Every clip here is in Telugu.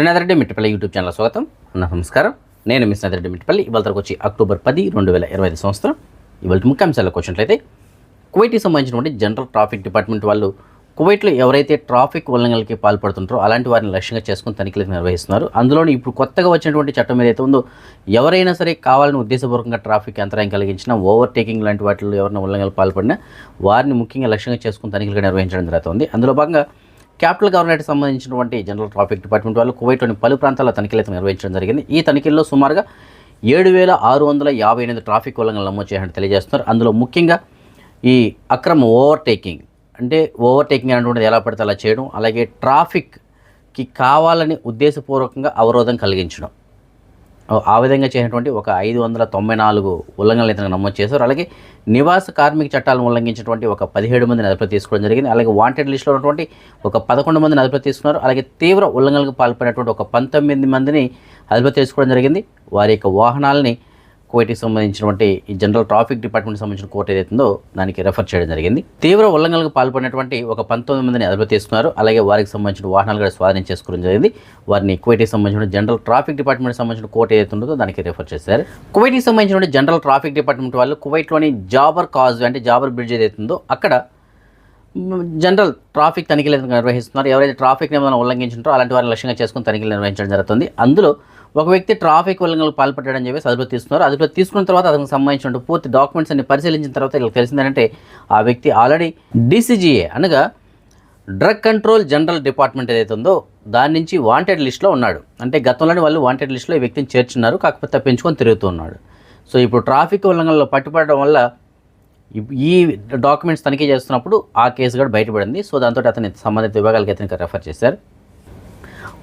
శ్రీనాథరెడ్డి మిట్టపల్లి యూట్యూబ్ ఛానల్ స్వాగతం. నమస్కారం. నేను మీ శ్రీనాథరెడ్డి మిట్టపల్లి. ఇవాళ తరకు వచ్చి అక్టోబర్ పది రెండు వేల ఇరవై ఐదు సంవత్సరం. ఇవాళ ముఖ్యాంశాలకు వచ్చినట్లయితే కువైట్కి సంబంధించినటువంటి జనరల్ ట్రాఫిక్ డిపార్ట్మెంట్ వాళ్ళు కువైట్లో ఎవరైతే ట్రాఫిక్ ఉల్లంఘనలకి పాల్పడుతుంటారో అలాంటి వారిని లక్ష్యంగా చేసుకుని తనిఖీలు నిర్వహిస్తున్నారు. అందులోని ఇప్పుడు కొత్తగా వచ్చినటువంటి చట్టం ఏదైతే ఉందో ఎవరైనా సరే కావాలని ఉద్దేశపూర్వకంగా ట్రాఫిక్ అంతరాయం కలిగించిన ఓవర్టేకింగ్ లాంటి వాటిలో ఎవరైనా ఉల్లంఘనలు పాల్పడినా వారిని ముఖ్యంగా లక్ష్యంగా చేసుకుని తనిఖీలుగా నిర్వహించడం జరుగుతుంది. అందులో భాగంగా క్యాపిటల్ గవర్నమెంట్కి సంబంధించినటువంటి జనరల్ ట్రాఫిక్ డిపార్ట్మెంట్ వాళ్ళు కువైట్లోని పలు ప్రాంతాల్లో తనిఖీలు అయితే నిర్వహించడం జరిగింది. ఈ తనిఖీల్లో సుమారుగా ఏడు వేల ఆరు వందల యాభై ఎనిమిది ట్రాఫిక్ ఉల్లంఘనలు నమోదు చేసినట్టు తెలియజేస్తున్నారు. అందులో ముఖ్యంగా ఈ అక్రమ ఓవర్టేకింగ్ అంటే ఓవర్టేకింగ్ అనేటువంటిది ఎలా పడితే అలా చేయడం అలాగే ట్రాఫిక్కి కావాలని ఉద్దేశపూర్వకంగా అవరోధం కలిగించడం. ఆ విధంగా చేసినటువంటి ఒక ఐదు వందల తొంభై నాలుగు ఉల్లంఘనలు ఇతను నమోదు చేశారు. అలాగే నివాస కార్మిక చట్టాలను ఉల్లంఘించినటువంటి ఒక పదిహేడు మందిని అదుపులో తీసుకోవడం జరిగింది. అలాగే వాంటెడ్ లిస్టులో ఉన్నటువంటి ఒక పదకొండు మందిని అదుపులో తీసుకున్నారు. అలాగే తీవ్ర ఉల్లంఘనలకు పాల్పడినటువంటి ఒక పంతొమ్మిది మందిని అదుపులో తీసుకోవడం జరిగింది. వారి యొక్క వాహనాలని కువైట్కి సంబంధించినటువంటి ఈ జనరల్ ట్రాఫిక్ డిపార్ట్మెంట్ సంబంధించిన కోర్టు ఏదైతుందో దానికి రెఫర్ చేయడం జరిగింది. తీవ్ర ఉల్లంఘనలకు పాల్పడినటువంటి ఒక పంతొమ్మిది మందిని అదుపు తీసుకున్నారు అలాగే వారికి సంబంధించిన వాహనాలు కూడా స్వాధీనం చేసుకోవడం జరిగింది. వారిని కువైట్కి సంబంధించిన జనరల్ ట్రాఫిక్ డిపార్ట్మెంట్ సంబంధించిన కోర్టు ఏదైతుందో దానికి రెఫర్ చేశారు. కువైట్కి సంబంధించిన జనరల్ ట్రాఫిక్ డిపార్ట్మెంట్ వాళ్ళు కువైట్లోని జాబర్ కాజ్ అంటే జాబర్ బ్రిడ్జ్ ఏదైతుందో అక్కడ జనరల్ ట్రాఫిక్ తనిఖీలు నిర్వహిస్తున్నారు. ఎవరైతే ట్రాఫిక్ నిబంధనలు ఉల్లంఘించారో అలాంటి వారిని లక్ష్యంగా చేసుకుని తనిఖీలు నిర్వహించడం జరుగుతుంది. అందులో ఒక వ్యక్తి ట్రాఫిక్ ఉల్లంఘనలకు పాల్పడ్డాడని చెప్పేసి అదుపులో తీసుకున్నారు. అదుపులో తీసుకున్న తర్వాత అతనికి సంబంధించిన పూర్తి డాక్యుమెంట్స్ అన్ని పరిశీలించిన తర్వాత వీళ్ళకి తెలిసిందంటే ఆ వ్యక్తి ఆల్రెడీ డీసీజీఏ అనగా డ్రగ్ కంట్రోల్ జనరల్ డిపార్ట్మెంట్ ఏదైతే ఉందో దాని నుంచి వాంటెడ్ లిస్ట్లో ఉన్నాడు. అంటే గతంలోనే వాళ్ళు వాంటెడ్ లిస్ట్లో ఈ వ్యక్తిని చేర్చున్నారు కాకపోతే తప్పించుకొని తిరుగుతున్నాడు సో ఇప్పుడు ట్రాఫిక్ ఉల్లంఘనలో పట్టుబడడం వల్ల ఈ డాక్యుమెంట్స్ తనిఖీ చేస్తున్నప్పుడు ఆ కేసు కూడా బయటపడింది. సో దాంతో అతని సంబంధిత విభాగాలకి అతనికి రెఫర్ చేశారు.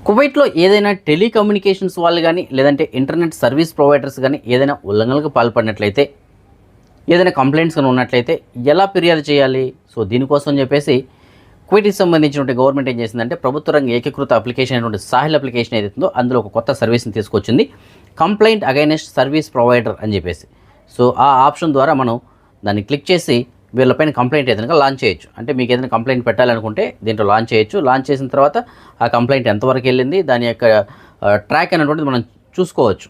కువైట్లో ఏదైనా టెలికమ్యూనికేషన్స్ వాళ్ళు కానీ లేదంటే ఇంటర్నెట్ సర్వీస్ ప్రొవైడర్స్ కానీ ఏదైనా ఉల్లంఘనలకు పాల్పడినట్లయితే ఏదైనా కంప్లైంట్స్ కానీ ఉన్నట్లయితే ఎలా ఫిర్యాదు చేయాలి? సో దీనికోసం చెప్పేసి కువైట్కి సంబంధించినటువంటి గవర్నమెంట్ ఏం చేసిందంటే ప్రభుత్వ రంగ ఏకీకృత అప్లికేషన్ అయినటువంటి సాహిల్ అప్లికేషన్ ఏదైతుందో అందులో ఒక కొత్త సర్వీస్ని తీసుకొచ్చింది. కంప్లైంట్ అగైనెస్ట్ సర్వీస్ ప్రొవైడర్ అని చెప్పేసి. సో ఆ ఆప్షన్ ద్వారా మనం దాన్ని క్లిక్ చేసి వీళ్ళపైన కంప్లైంట్ ఏదైనా లాంచ్ చేయొచ్చు. అంటే మీకు ఏదైనా కంప్లైంట్ పెట్టాలనుకుంటే దీంట్లో లాంచ్ చేయొచ్చు. లాంచ్ చేసిన తర్వాత ఆ కంప్లైంట్ ఎంతవరకు వెళ్ళింది దాని యొక్క ట్రాక్ అనేటువంటిది మనం చూసుకోవచ్చు.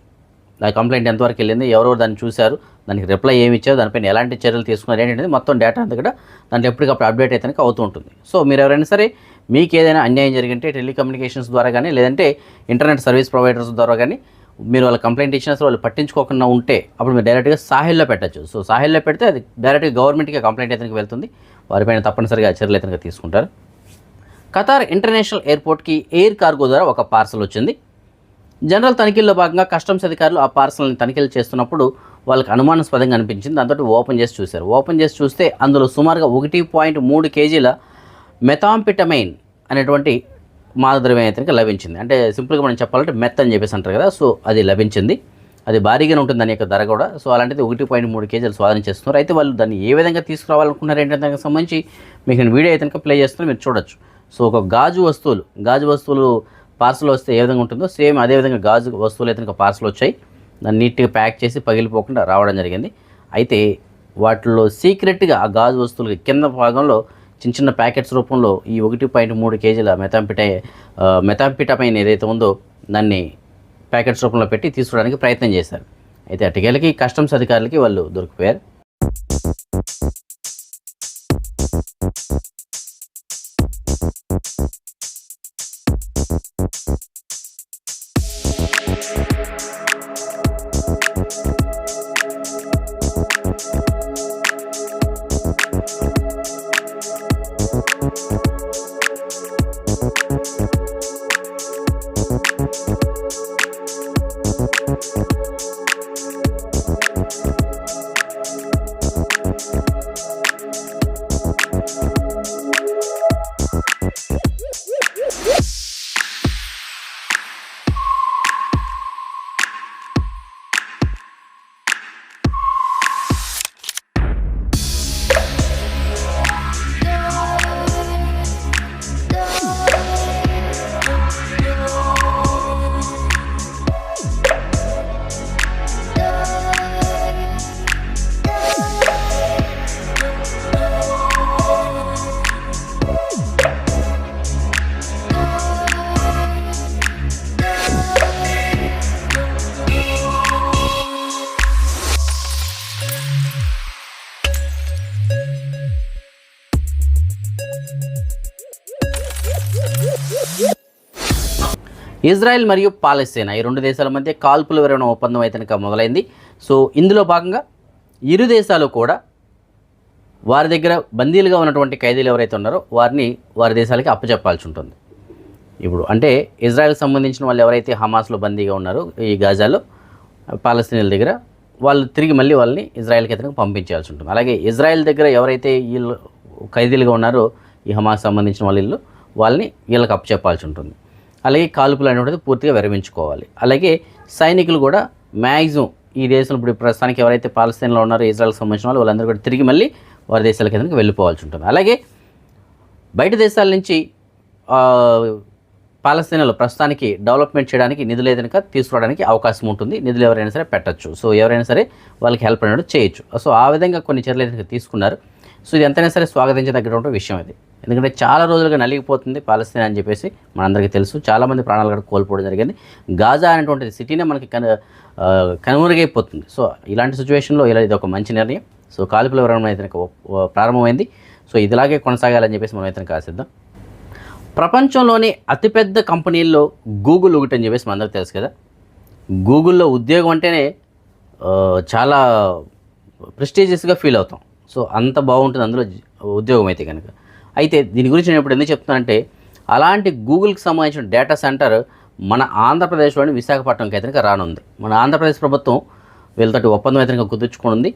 ఆ కంప్లైంట్ ఎంతవరకు వెళ్ళింది ఎవరెవరు దాన్ని చూశారు దానికి రిప్లై ఏమి ఇచ్చారు దానిపైన ఎలాంటి చర్యలు తీసుకున్నారు ఏంటంటే మొత్తం డేటా అంతా కూడా దాంట్లో ఎప్పటికప్పుడు అప్డేట్ అయితే అవుతూ ఉంటుంది. సో మీరు ఎవరైనా సరే మీకు ఏదైనా అన్యాయం జరిగింటే టెలికమ్యూనికేషన్స్ ద్వారా కానీ లేదంటే ఇంటర్నెట్ సర్వీస్ ప్రొవైడర్స్ ద్వారా కానీ మీరు వాళ్ళ కంప్లైంట్ ఇచ్చిన అసలు వాళ్ళు పట్టించుకోకుండా ఉంటే అప్పుడు మీరు డైరెక్ట్గా సాహిల్లో పెట్టచ్చు. సో సాహిల్లో పెడితే అది డైరెక్ట్గా గవర్నమెంట్కి కంప్లైంట్ అయితే వెళ్తుంది. వారిపైన తప్పనిసరిగా చర్యలు అయితే తీసుకుంటారు. ఖతార్ ఇంటర్నేషనల్ ఎయిర్పోర్ట్కి ఎయిర్ కార్గో ద్వారా ఒక పార్సల్ వచ్చింది. జనరల్ తనిఖీల్లో భాగంగా కస్టమ్స్ అధికారులు ఆ పార్సల్ని తనిఖీలు చేస్తున్నప్పుడు వాళ్ళకి అనుమానాస్పదంగా అనిపించింది. దాంతో ఓపెన్ చేసి చూశారు. ఓపెన్ చేసి చూస్తే అందులో సుమారుగా ఒకటి పాయింట్ మూడు కేజీల మెథాంపిటమైన్ అనేటువంటి మాదద్రవ్యం అయితే లభించింది. అంటే సింపుల్గా మనం చెప్పాలంటే మెత్ అని చెప్పేసి అంటారు కదా సో అది లభించింది. అది భారీగానే ఉంటుంది దాని యొక్క ధర కూడా. సో అలాంటిది ఒకటి పాయింట్ మూడు కేజీలు స్వాధీనం చేస్తున్నారు అయితే వాళ్ళు దాన్ని ఏ విధంగా తీసుకురావాలనుకున్నారు ఏంటంటే దానికి సంబంధించి మీకు నేను వీడియో అయితే ప్లే చేస్తున్నాను మీరు చూడొచ్చు. సో ఒక గాజు వస్తువులు గాజు వస్తువులు పార్సల్ వస్తే ఏ విధంగా ఉంటుందో సేమ్ అదే విధంగా గాజు వస్తువులు అయితే పార్సల్ వచ్చాయి. దాన్ని నీట్గా ప్యాక్ చేసి పగిలిపోకుండా రావడం జరిగింది. అయితే వాటిలో సీక్రెట్గా ఆ గాజు వస్తువులకి కింద భాగంలో చిన్న చిన్న ప్యాకెట్స్ రూపంలో ఈ ఒకటి పాయింట్ మూడు కేజీల మెథాంపిట మెథాంపిటమైన్ ఏదైతే ఉందో దాన్ని ప్యాకెట్స్ రూపంలో పెట్టి తీసుకోవడానికి ప్రయత్నం చేశారు. అయితే అటుకేళ్ళకి కస్టమ్స్ అధికారులకి వాళ్ళు దొరికిపోయారు. ఇజ్రాయెల్ మరియు పాలస్తీనా. ఈ రెండు దేశాల మధ్య కాల్పుల విరమణ ఒప్పందం అయితే మొదలైంది. సో ఇందులో భాగంగా ఇరు దేశాలు కూడా వారి దగ్గర బందీలుగా ఉన్నటువంటి ఖైదీలు ఎవరైతే ఉన్నారో వారిని వారి దేశాలకి అప్పచెప్పాల్సి ఉంటుంది. ఇప్పుడు అంటే ఇజ్రాయెల్కి సంబంధించిన వాళ్ళు ఎవరైతే హమాస్లో బందీగా ఉన్నారో ఈ గాజాలో పాలస్తీనాల దగ్గర వాళ్ళు తిరిగి మళ్ళీ వాళ్ళని ఇజ్రాయెల్కి అతనికి పంపించాల్సి ఉంటుంది. అలాగే ఇజ్రాయెల్ దగ్గర ఎవరైతే వీళ్ళు ఖైదీలుగా ఉన్నారో ఈ హమాస్ సంబంధించిన వాళ్ళ వాళ్ళని వీళ్ళకి అప్పచెప్పాల్సి ఉంటుంది. అలాగే కాల్పులు అనేటువంటిది పూర్తిగా విరమించుకోవాలి. అలాగే సైనికులు కూడా మ్యాక్సిమం ఈ దేశంలో ఇప్పుడు ప్రస్తుతానికి ఎవరైతే పాలస్తీన్లో ఉన్నారో ఇజ్రాయెల్కి సంబంధించిన వాళ్ళు వాళ్ళందరూ కూడా తిరిగి మళ్ళీ వారి దేశాల కిందకి వెళ్ళిపోవాల్సి ఉంటుంది. అలాగే బయట దేశాల నుంచి ఆ, పాలస్తీనాలో ప్రస్తుతానికి డెవలప్మెంట్ చేయడానికి నిధులు ఏదైనా తీసుకురావడానికి అవకాశం ఉంటుంది. నిధులు ఎవరైనా సరే పెట్టచ్చు. సో ఎవరైనా సరే వాళ్ళకి హెల్ప్ అనేది చేయొచ్చు. సో ఆ విధంగా కొన్ని చర్యలు ఏదైనా తీసుకున్నారు. సో ఇది ఎంతైనా సరే స్వాగతించదగ్గటువంటి విషయం ఇది. ఎందుకంటే చాలా రోజులుగా నలిగిపోతుంది పాలస్తీన్ అని చెప్పేసి మనందరికీ తెలుసు. చాలామంది ప్రాణాలు కూడా కోల్పోవడం జరిగింది. గాజా అనేటువంటి సిటీనే మనకి కను కనుమరుగైపోతుంది. సో ఇలాంటి సిచ్యువేషన్లో ఇలా ఇది ఒక మంచి నిర్ణయం. సో కాల్పుల విరమణ అయితే ప్రారంభమైంది. సో ఇదిలాగే కొనసాగాలని చెప్పేసి మనం అయితే ఆశిద్దాం. ప్రపంచంలోని అతిపెద్ద కంపెనీల్లో గూగుల్ ఒకటి అని చెప్పేసి మనందరికీ తెలుసు కదా. గూగుల్లో ఉద్యోగం అంటేనే చాలా ప్రెస్టీజియస్గా ఫీల్ అవుతాం. సో అంత బాగుంటుంది అందులో ఉద్యోగం అయితే కనుక. అయితే దీని గురించి నేను ఇప్పుడు ఎందుకు చెప్తున్నానంటే అలాంటి గూగుల్కి సంబంధించిన డేటా సెంటర్ మన ఆంధ్రప్రదేశ్లోని విశాఖపట్నంకి అయితే రానుంది. మన ఆంధ్రప్రదేశ్ ప్రభుత్వం వీళ్ళతోటి ఒప్పందం అయితే కుదుర్చుకుంది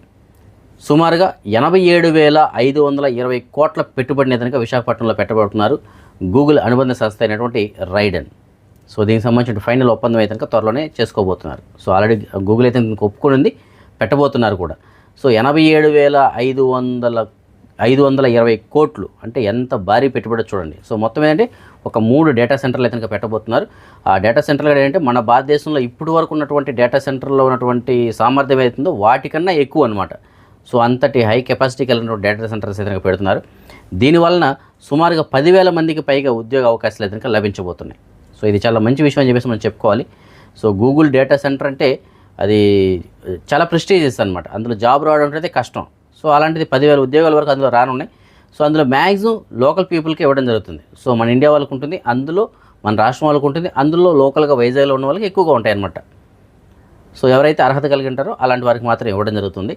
సుమారుగా ఎనభై ఏడు వేల ఐదు వందల ఇరవై కోట్ల పెట్టుబడిని అయితే కనుక విశాఖపట్నంలో పెట్టబడుతున్నారు గూగుల్ అనుబంధ సంస్థ అయినటువంటి రైడన్. సో దీనికి సంబంధించిన ఫైనల్ ఒప్పందం అయితే కనుక త్వరలోనే చేసుకోబోతున్నారు. సో ఆల్రెడీ గూగుల్ అయితే ఒప్పుకుని ఉంది పెట్టబోతున్నారు కూడా. సో ఎనభై ఏడు వేల ఐదు వందల ఐదు వందల ఇరవై కోట్లు. అంటే ఎంత భారీ పెట్టుబడి చూడండి. సో మొత్తం ఏంటంటే ఒక మూడు డేటా సెంటర్లు అయితే పెట్టబోతున్నారు. ఆ డేటా సెంటర్లు ఏంటంటే మన భారతదేశంలో ఇప్పటి వరకు ఉన్నటువంటి డేటా సెంటర్లో ఉన్నటువంటి సామర్థ్యం ఏదైతుందో వాటికన్నా ఎక్కువ అనమాట సో అంతటి హై కెపాసిటీ కలిగిన డేటా సెంటర్స్ అయితే పెడుతున్నారు. పెడుతున్నారు దీనివలన సుమారుగా పదివేల మందికి పైగా ఉద్యోగ అవకాశాలు అయితే లభించబోతున్నాయి. సో ఇది చాలా మంచి విషయం అని చెప్పేసి మనం చెప్పుకోవాలి. సో గూగుల్ డేటా సెంటర్ అంటే అది చాలా ప్రెస్టీజియస్ అనమాట అందులో జాబ్ రావడం అంటే కష్టం. సో అలాంటిది పదివేల ఉద్యోగాల వరకు అందులో రానున్నాయి. సో అందులో మ్యాక్సిమం లోకల్ పీపుల్కి ఇవ్వడం జరుగుతుంది. సో మన ఇండియా వాళ్ళకు ఉంటుంది అందులో మన రాష్ట్రం వాళ్ళకు ఉంటుంది అందులో లోకల్గా వైజాగ్లో ఉన్న వాళ్ళకి ఎక్కువగా ఉంటాయి అన్నమాట. సో ఎవరైతే అర్హత కలిగి ఉంటారో అలాంటి వారికి మాత్రం ఇవ్వడం జరుగుతుంది.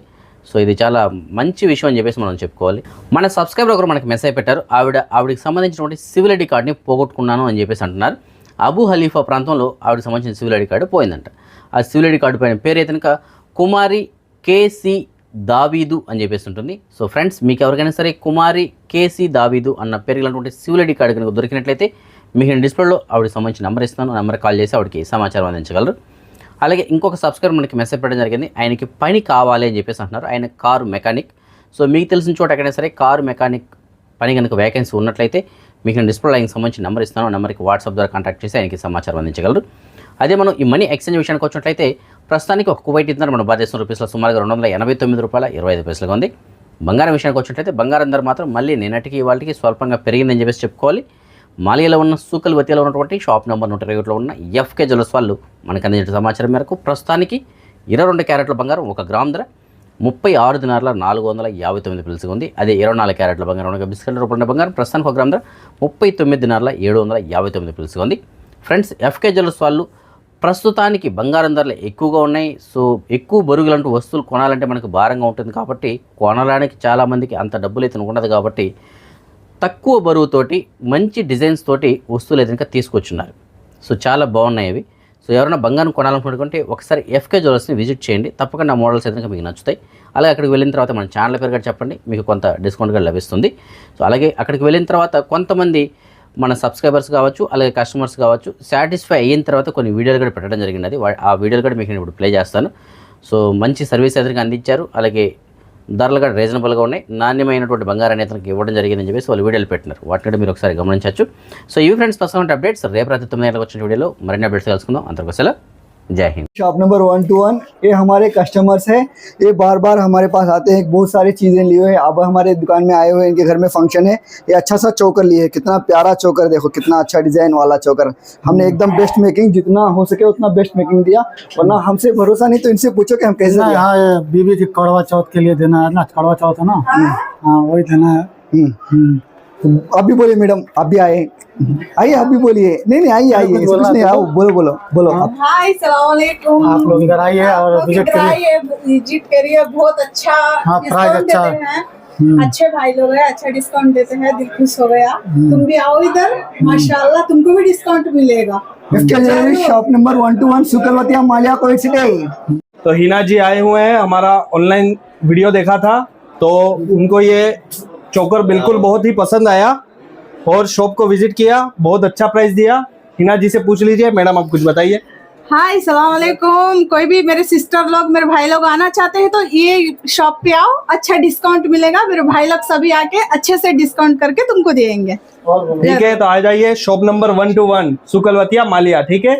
సో ఇది చాలా మంచి విషయం అని చెప్పేసి మనం చెప్పుకోవాలి. మన సబ్స్క్రైబర్ ఒకరు మనకి మెసేజ్ పెట్టారు ఆవిడ ఆవిడకి సంబంధించినటువంటి సివిల్ ఐడి కార్డ్ని పోగొట్టుకున్నాను అని చెప్పేసి అంటున్నారు. అబు హలీఫా ప్రాంతంలో ఆవిడకి సంబంధించిన సివిల్ ఐడి కార్డు పోయిందంట. ఆ సివిల్ ఐడి కార్డు పైన పేరు అయితే కనుక కుమారి కేసీ దావీదు అని చెప్పేసి ఉంటుంది. సో ఫ్రెండ్స్ మీకు ఎవరికైనా సరే కుమారి కేసి దావీదు అన్న పేరు ఇలాంటి సివిల్ కార్డు కనుక దొరికినట్లయితే మీకు నేను డిస్ప్లేలో ఆవిడకి సంబంధించిన నెంబర్ ఇస్తాను. నెంబర్ కాల్ చేసి ఆవిడకి సమాచారం అందించగలరు. అలాగే ఇంకొక సబ్స్క్రైబర్ మనకి మెసేజ్ పెట్టడం జరిగింది. ఆయనకి పని కావాలి అని చెప్పేసి అంటున్నారు. ఆయన కారు మెకానిక్ సో మీకు తెలిసిన చోట ఎక్కడైనా సరే కారు మెకానిక్ పని కనుక వేకెన్సీ ఉన్నట్లయితే మీకు నేను డిస్ప్లే ఆయనకి సంబంధించిన నెంబర్ ఇస్తాను. నెంబర్కి వాట్సాప్ ద్వారా కాంటాక్ట్ చేసి ఆయనకి సమాచారం అందించగలరు. అదే మనం ఈ మనీ ఎక్స్చేంజ్ విషయానికి వచ్చినట్లయితే ప్రస్తుతానికి ఒక కువైట్ ఇంధనం మన భారతదేశం రూపీస్లో సుమారుగా రెండు వందల ఎనభై తొమ్మిది రూపాయల ఇరవై ఐదు పైసలుగా ఉంది. బంగారం విషయానికి వచ్చినట్లయితే బంగారం ధర మాత్రం మళ్ళీ నిన్నటికి వాళ్ళకి స్వల్పంగా పెరిగిందని చెప్పేసి చెప్పుకోవాలి. మాలియాలో ఉన్న సూకల్ వతిలో ఉన్నటువంటి షాప్ నెంబర్ నూట ఇరవై ఒకటిలో ఉన్న ఎఫ్కే జ్యువెలర్స్ వాళ్ళు మనకు అందించిన సమాచారం మేరకు ప్రస్తుతానికి ఇరవై రెండు క్యారెట్ల బంగారం ఒక గ్రామ్ ధర ముప్పై ఆరు దినార్ల నాలుగు వందల యాభై తొమ్మిది పిలుసుగా ఉంది. అదే ఇరవై నాలుగు క్యారెట్ల బంగారం ఒక బిస్కెట్ రూపంలో బంగారం ప్రస్తుతానికి ఒక గ్రామ్ ధర ముప్పై తొమ్మిది దినార్ల ఏడు వందల యాభై తొమ్మిది పిలుసుగా ఉంది. ఫ్రెండ్స్ ఎఫ్కే జ్యువెలర్స్ వాళ్ళు ప్రస్తుతానికి బంగారం ధరలు ఎక్కువగా ఉన్నాయి. సో ఎక్కువ బరుగులంటూ వస్తువులు కొనాలంటే మనకు భారంగా ఉంటుంది కాబట్టి కొనడానికి చాలామందికి అంత డబ్బులు అయితే ఉండదు కాబట్టి తక్కువ బరువుతోటి మంచి డిజైన్స్ తోటి వస్తువులు ఏదైనా తీసుకొచ్చున్నారు. సో చాలా బాగున్నాయి అవి. సో ఎవరైనా బంగారం కొనాలనుకుంటే ఒకసారి ఎఫ్కే జ్యువెలర్స్ని విజిట్ చేయండి. తప్పకుండా మోడల్స్ అయితే మీకు నచ్చుతాయి. అలాగే అక్కడికి వెళ్ళిన తర్వాత మన ఛానల్ పేరు కూడా చెప్పండి. మీకు కొంత డిస్కౌంట్ కూడా లభిస్తుంది. సో అలాగే అక్కడికి వెళ్ళిన తర్వాత కొంతమంది మన సబ్స్క్రైబర్స్ కావచ్చు అలాగే కస్టమర్స్ కావచ్చు సాటిస్ఫై అయిన తర్వాత కొన్ని వీడియోలు కూడా పెట్టడం జరిగినది. ఆ వీడియోలు కూడా మీకు నేను ఇప్పుడు ప్లే చేస్తాను. సో మంచి సర్వీస్ అతనికి అందించారు. అలాగే ధరలు కూడా రీజనబుల్గా ఉన్నాయి. నాణ్యమైనటువంటి బంగారాన్ని అతనికి ఇవ్వడం జరిగిందని చెప్పేసి వాళ్ళు వీడియోలు పెట్టినారు. వాటిని కూడా మీరు ఒకసారి గమనించవచ్చు. సో ఇవి ఫ్రెండ్స్ ప్రస్తుతం అప్డేట్స్ రేపు రాత్రి తొమ్మిది గంటలకు వచ్చిన వీడియోలో మరిన్ని అప్డేట్స్ కలుసుకుందాం. అంతకు Jai Hind. Shop number one two one ये हमारे कस्टमर्स हैं। ये बार बार हमारे पास आते हैं। बहुत सारी चीज़ें लिए हुए हैं। अब हमारे दुकान में आए हुए हैं। इनके घर में फ़ंक्शन है। ये अच्छा सा चोकर लिए है। कितना प्यारा चोकर देखो कितना अच्छा डिज़ाइन वाला चोकर हमने एकदम बेस्ट मेकिंग जितना हो सके उतना बेस्ट मेकिंग दिया। वरना हमसे भरोसा नहीं तो इनसे पूछो कि हम कैसे यहाँ बीबी की कड़वा चौथ के लिए देना है ना कड़वा चौथ है ना? हाँ।, हाँ वही देना है। हम्म। हम्म। आप भी बोलिए मैडम आप भी आए। आइए आप भी बोलिए। नहीं नहीं आइए आइए। कुछ नहीं आओ बोलो बोलो बोलो। आप हाय सलामकुम आप लोग इधर आइए और विज़िट करिए। विज़िट करिए। बहुत अच्छा हाँ, प्राइस अच्छा। अच्छे भाई लोग हैं अच्छा डिस्काउंट देते हैं। दिल खुश हो गया। तुम भी आओ इधर। माशाल्लाह तुमको भी डिस्काउंट मिलेगा। Shop number one two one Sukalvatiya Maliya city. तो हिना जी आए हुए हैं हमारा ऑनलाइन वीडियो देखा था। तो उनको ये चोकर बिल्कुल बहुत ही पसंद आया और शॉप को विज़िट किया बहुत अच्छा प्राइस दिया। हिना जी से पूछ लीजिए मैडम आप कुछ बताइए। हाय सलामकुम कोई भी मेरे सिस्टर लोग मेरे भाई लोग आना चाहते हैं तो ये शॉप पे आओ अच्छा डिस्काउंट मिलेगा। मेरे भाई लोग सभी आके अच्छे से डिस्काउंट करके तुमको देंगे। ठीक है तो आ जाइए। Shop number one two one Sukalvatiya Maliya ठीक है?